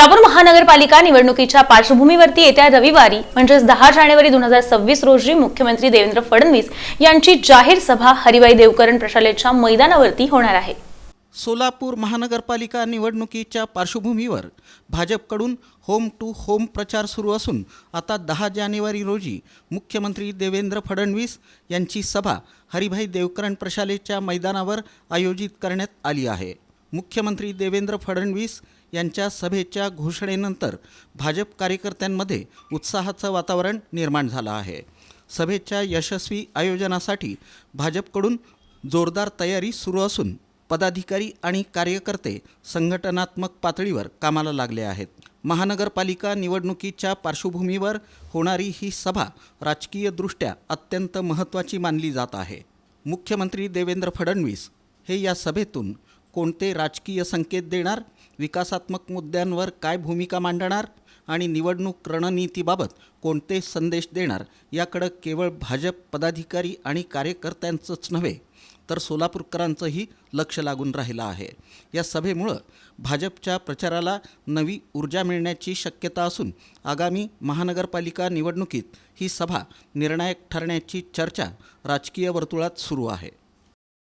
सोलापूर महानगरपालिका निवडणुकीच्या पार्श्वभूमीवरती येत्या रविवारी म्हणजेच दहा जानेवारी दोन हजार सव्वीस रोजी मुख्यमंत्री देवेंद्र फडणवीस यांची जाहीर सभा हरिभाई देवकरण प्रशालेच्या मैदानावरती होणार आहे. सोलापूर महानगरपालिका निवडणुकीच्या पार्श्वभूमीवर भाजपकडून होम टू होम प्रचार सुरू असून आता दहा जानेवारी रोजी मुख्यमंत्री देवेंद्र फडणवीस यांची सभा हरिभाई देवकरण प्रशालेच्या मैदानावर आयोजित करण्यात आली आहे. मुख्यमंत्री देवेंद्र फडणवीस यांच्या सभेच्या घोषणेनंतर भाजप कार्यकर्त्यांमध्ये उत्साहाचं वातावरण निर्माण झालं आहे. सभेच्या यशस्वी आयोजनासाठी भाजपकडून जोरदार तयारी सुरू असून पदाधिकारी आणि कार्यकर्ते संघटनात्मक पातळीवर कामाला लागले आहेत. महानगरपालिका निवडणुकीच्या पार्श्वभूमीवर होणारी ही सभा राजकीयदृष्ट्या अत्यंत महत्त्वाची मानली जात आहे. मुख्यमंत्री देवेंद्र फडणवीस हे या सभेतून कोणते राजकीय संकेत देणार? विकासात्मक मुद्द्यांवर काय भूमिका मांडणार? आणि निवडणूक रणनीतीबाबत कोणते संदेश देणार? याकडं केवळ भाजप पदाधिकारी आणि कार्यकर्त्यांचंच नव्हे तर सोलापूरकरांचंही लक्ष लागून राहिलं आहे. या सभेमुळं भाजपच्या प्रचाराला नवी ऊर्जा मिळण्याची शक्यता असून आगामी महानगरपालिका निवडणुकीत ही सभा निर्णायक ठरण्याची चर्चा राजकीय वर्तुळात सुरू आहे.